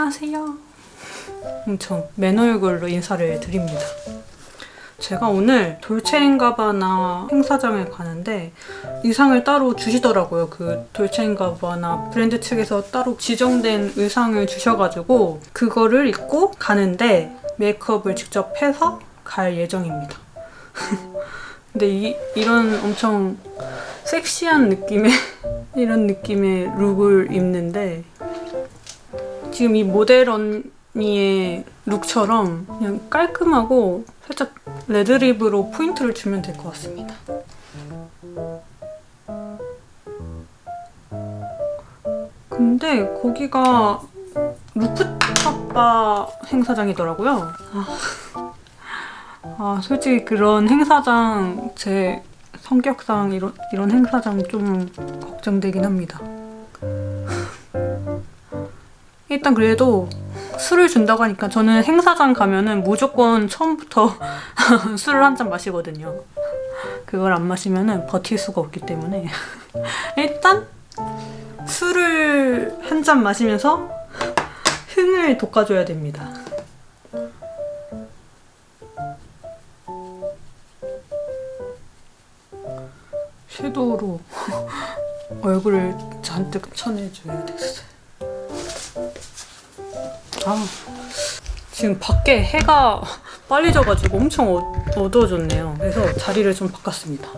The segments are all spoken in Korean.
안녕하세요. 엄청 맨 얼굴로 인사를 드립니다. 제가 오늘 돌체인가바나 행사장에 가는데 의상을 따로 주시더라고요. 그 돌체인가바나 브랜드 측에서 따로 지정된 의상을 주셔가지고 그거를 입고 가는데 메이크업을 직접 해서 갈 예정입니다. 근데 이, 이런 엄청 섹시한 느낌의 이런 느낌의 룩을 입는데 지금 이 모델 언니의 룩처럼 그냥 깔끔하고 살짝 레드립으로 포인트를 주면 될 것 같습니다. 근데 거기가 루프탑바 행사장이더라고요. 아, 아, 솔직히 그런 행사장 제 성격상 이런 이런 행사장 좀 걱정되긴 합니다. 일단 그래도 술을 준다고 하니까 저는 행사장 가면은 무조건 처음부터 술을 한 잔 마시거든요. 그걸 안 마시면은 버틸 수가 없기 때문에 일단 술을 한 잔 마시면서 흥을 돋궈줘야 됩니다. 섀도우로 얼굴을 잔뜩 칠해줘야 되겠어요. 아, 지금 밖에 해가 빨리 져가지고 엄청 어, 어두워졌네요. 그래서 자리를 좀 바꿨습니다.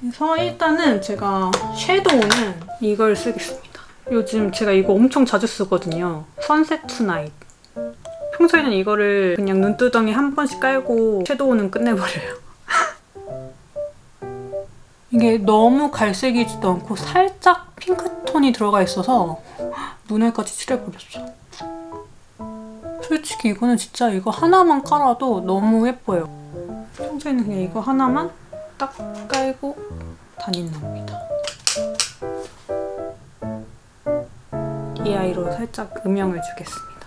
그래서 일단은 제가 섀도우는 이걸 쓰겠습니다. 요즘 제가 이거 엄청 자주 쓰거든요. 선셋 투나잇. 평소에는 이거를 그냥 눈두덩이 한 번씩 깔고 섀도우는 끝내버려요. 이게 너무 갈색이지도 않고 살짝 핑크톤이 들어가 있어서 눈에까지 칠해버렸어. 솔직히 이거는 진짜 이거 하나만 깔아도 너무 예뻐요. 평소에는 그냥 이거 하나만 딱 깔고 다닌답니다. 이 아이로 살짝 음영을 주겠습니다.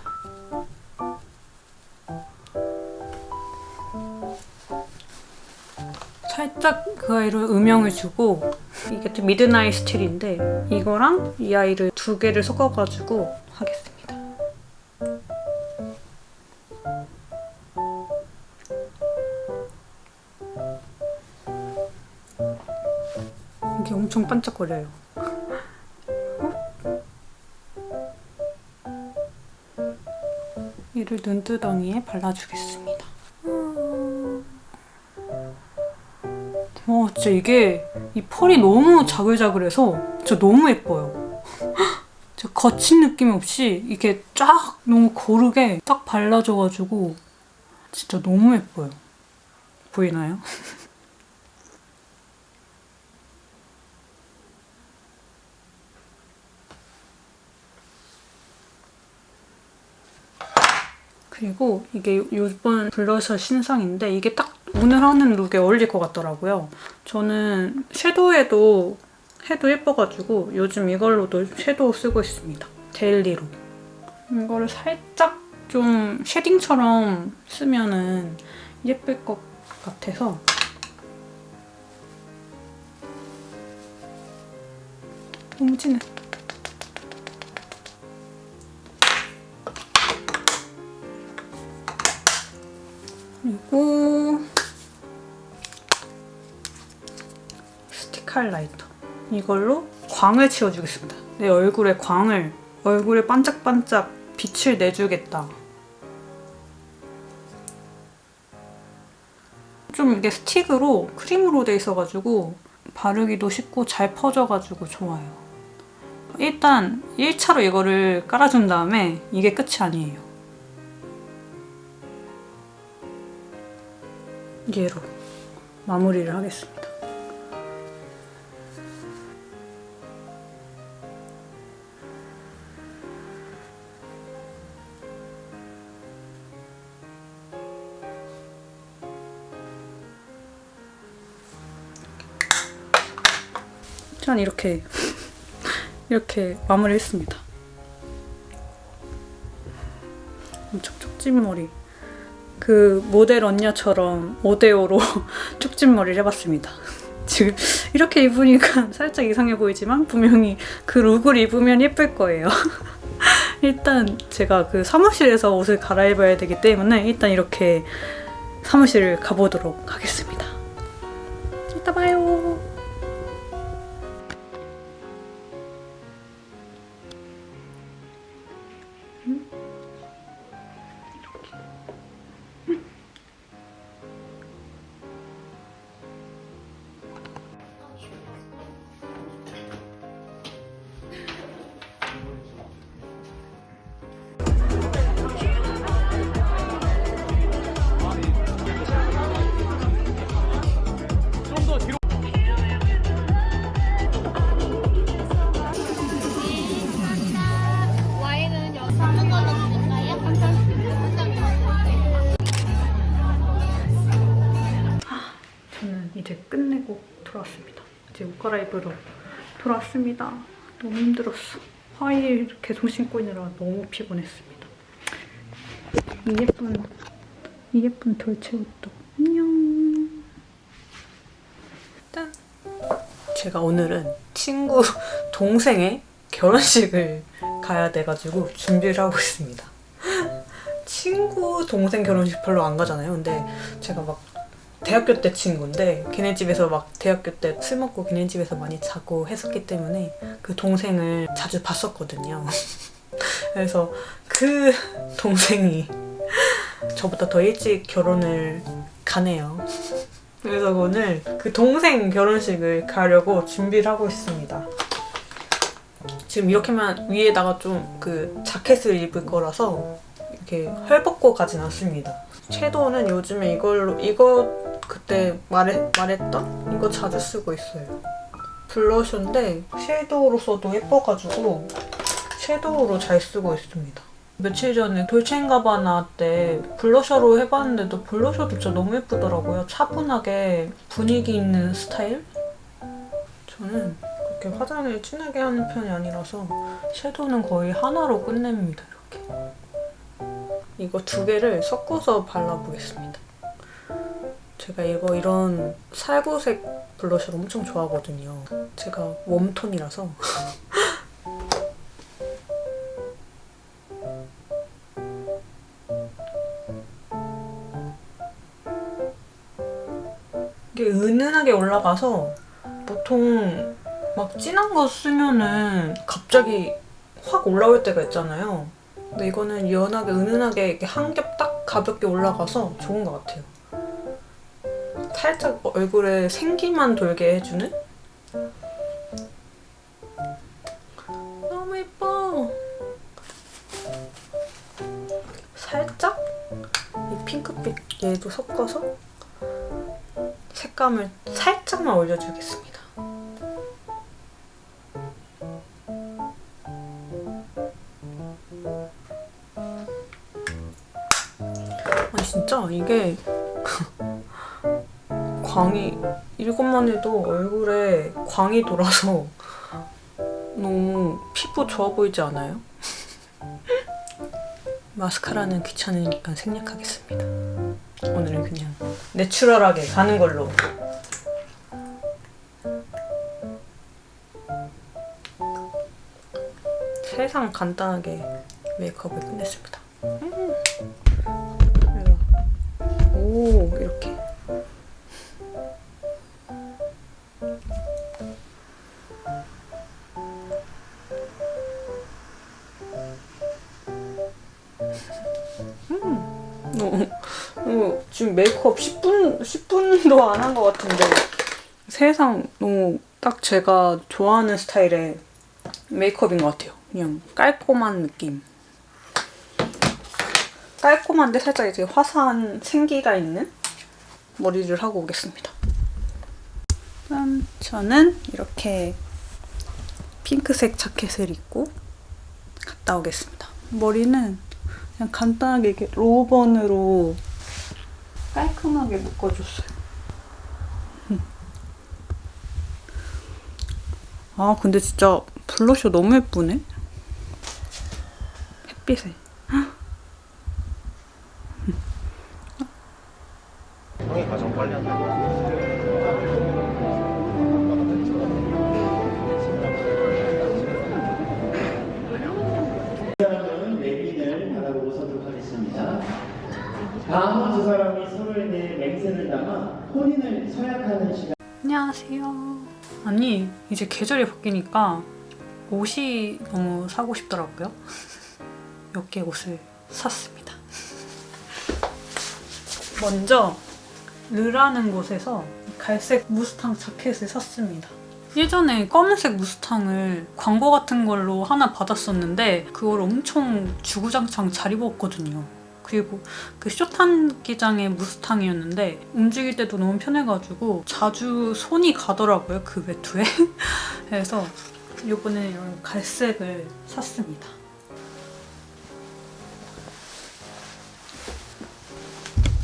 살짝 그 아이로 음영을 주고 이게 또 미드나잇 스틸인데 이거랑 이 아이를 두 개를 섞어가지고 하겠습니다. 엄청 반짝거려요. 얘를 눈두덩이에 발라주겠습니다. 와 진짜 이게 이 펄이 너무 자글자글해서 진짜 너무 예뻐요. 진짜 거친 느낌 없이 이게 쫙 너무 고르게 딱 발라져가지고 진짜 너무 예뻐요. 보이나요? 그리고 이게 이번 블러셔 신상인데 이게 딱 오늘 하는 룩에 어울릴 것 같더라고요. 저는 섀도우에도 해도 예뻐가지고 요즘 이걸로도 섀도우 쓰고 있습니다. 데일리로. 이거를 살짝 좀 쉐딩처럼 쓰면은 예쁠 것 같아서 너무 진해. 그리고 스틱 하이라이터 이걸로 광을 채워주겠습니다. 내 얼굴에 광을 얼굴에 반짝반짝 빛을 내주겠다. 좀 이게 스틱으로 크림으로 돼 있어가지고 바르기도 쉽고 잘 퍼져가지고 좋아요. 일단 1차로 이거를 깔아준 다음에 이게 끝이 아니에요. 얘로 마무리를 하겠습니다. 전 이렇게 이렇게 마무리했습니다. 엄청 쪽집머리. 그 모델 언니처럼 5대5로 쪽집머리를 해봤습니다. 지금 이렇게 입으니까 살짝 이상해 보이지만 분명히 그 룩을 입으면 예쁠 거예요. 일단 제가 그 사무실에서 옷을 갈아입어야 되기 때문에 일단 이렇게 사무실을 가보도록 하겠습니다. 이따 봐요. 와 갈아입으러 돌아왔습니다. 너무 힘들었어. 하이힐 계속 신고 있느라 너무 피곤했습니다. 이 예쁜, 이 예쁜 돌체 옷도 안녕. 짠. 제가 오늘은 친구 동생의 결혼식을 가야 돼가지고 준비를 하고 있습니다. 친구 동생 결혼식 별로 안 가잖아요. 근데 제가 막 대학교 때 친구인데 걔네 집에서 막 대학교 때 술 먹고 걔네 집에서 많이 자고 했었기 때문에 그 동생을 자주 봤었거든요. 그래서 그 동생이 저보다 더 일찍 결혼을 가네요. 그래서 오늘 그 동생 결혼식을 가려고 준비를 하고 있습니다. 지금 이렇게만 위에다가 좀 그 자켓을 입을 거라서 이렇게 헐벗고 가진 않습니다. 섀도우는 요즘에 이걸로 이거 그때 말해, 말했던 이거 자주 쓰고 있어요. 블러셔인데 섀도우로 써도 예뻐가지고 섀도우로 잘 쓰고 있습니다. 며칠 전에 돌체인가바나 때 블러셔로 해봤는데도 블러셔도 진짜 너무 예쁘더라고요. 차분하게 분위기 있는 스타일? 저는 그렇게 화장을 진하게 하는 편이 아니라서 섀도우는 거의 하나로 끝냅니다. 이렇게. 이거 두 개를 섞어서 발라보겠습니다. 제가 이거 이런 살구색 블러셔를 엄청 좋아하거든요. 제가 웜톤이라서 이게 은은하게 올라가서 보통 막 진한 거 쓰면은 갑자기 확 올라올 때가 있잖아요. 근데 이거는 연하게 은은하게 이렇게 한 겹 딱 가볍게 올라가서 좋은 것 같아요. 살짝 얼굴에 생기만 돌게 해주는? 너무 예뻐. 살짝 이 핑크빛 얘도 섞어서 색감을 살짝만 올려주겠습니다. 아니 진짜 이게 광이 이것만 해도 얼굴에 광이 돌아서 너무 피부 좋아 보이지 않아요? 마스카라는 귀찮으니까 생략하겠습니다. 오늘은 그냥 내추럴하게 가는 걸로. 세상 간단하게 메이크업을 끝냈습니다. 음. 음, 너무, 너무 지금 메이크업 10분 10분도 안 한 것 같은데 세상 너무 딱 제가 좋아하는 스타일의 메이크업인 것 같아요. 그냥 깔끔한 느낌. 깔끔한데 살짝 이제 화사한 생기가 있는 머리를 하고 오겠습니다. 짠! 저는 이렇게 핑크색 자켓을 입고 갔다 오겠습니다. 머리는 그냥 간단하게 이렇게 로번으로 깔끔하게 묶어줬어요. 음. 아 근데 진짜 블러셔 너무 예쁘네. 햇빛에. 형이 가장 빨리 한다. 거 안녕하세요. 아니 이제 계절이 바뀌니까 옷이 너무 사고 싶더라고요. 몇 개 옷을 샀습니다. 먼저 르라는 곳에서 갈색 무스탕 자켓을 샀습니다. 예전에 검은색 무스탕을 광고 같은 걸로 하나 받았었는데 그걸 엄청 주구장창 잘 입었거든요. 그리고 그 쇼탄 기장의 무스탕이었는데 움직일 때도 너무 편해가지고 자주 손이 가더라고요 그 외투에. 그래서 이번에 이런 갈색을 샀습니다.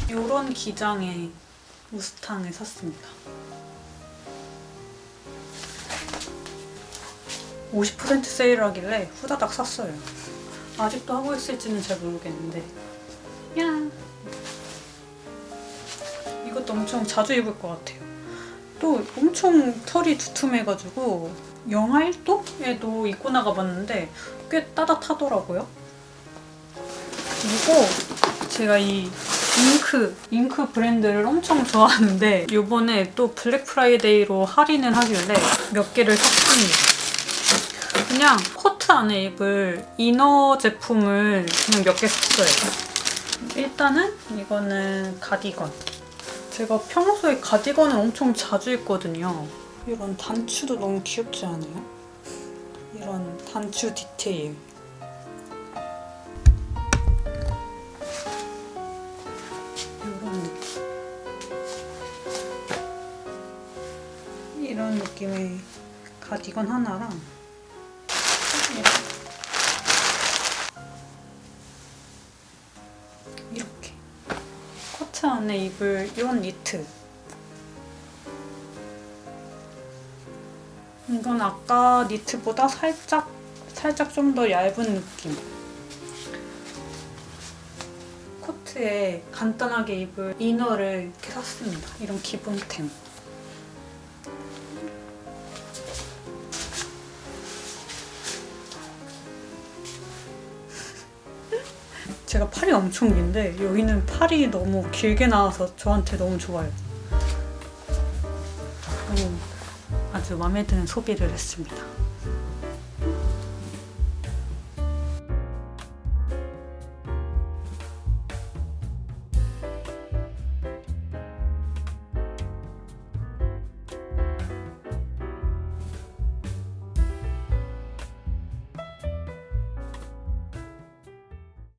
이런 기장의 무스탕을 샀습니다. 50% 세일하길래 후다닥 샀어요. 아직도 하고 있을지는 잘 모르겠는데 야 이것도 엄청 자주 입을 것 같아요. 또 엄청 털이 두툼해가지고 영하 1도에도 입고 나가봤는데 꽤 따뜻하더라고요. 그리고 제가 이 잉크, 잉크 브랜드를 엄청 좋아하는데 이번에 또 블랙 프라이데이로 할인을 하길래 몇 개를 샀습니다. 그냥 코트 안에 입을 이너 제품을 그냥 몇 개 샀어요. 일단은 이거는 가디건. 제가 평소에 가디건을 엄청 자주 입거든요. 이런 단추도 너무 귀엽지 않아요? 이런 단추 디테일. 이런 느낌. 이런 느낌의 가디건 하나랑 안에 입을 이런 니트. 이건 아까 니트보다 살짝 살짝 좀 더 얇은 느낌. 코트에 간단하게 입을 이너를 이렇게 샀습니다. 이런 기본템 제가 팔이 엄청 긴데 여기는 팔이 너무 길게 나와서 저한테 너무 좋아요. 너무 아주 마음에 드는 소비를 했습니다.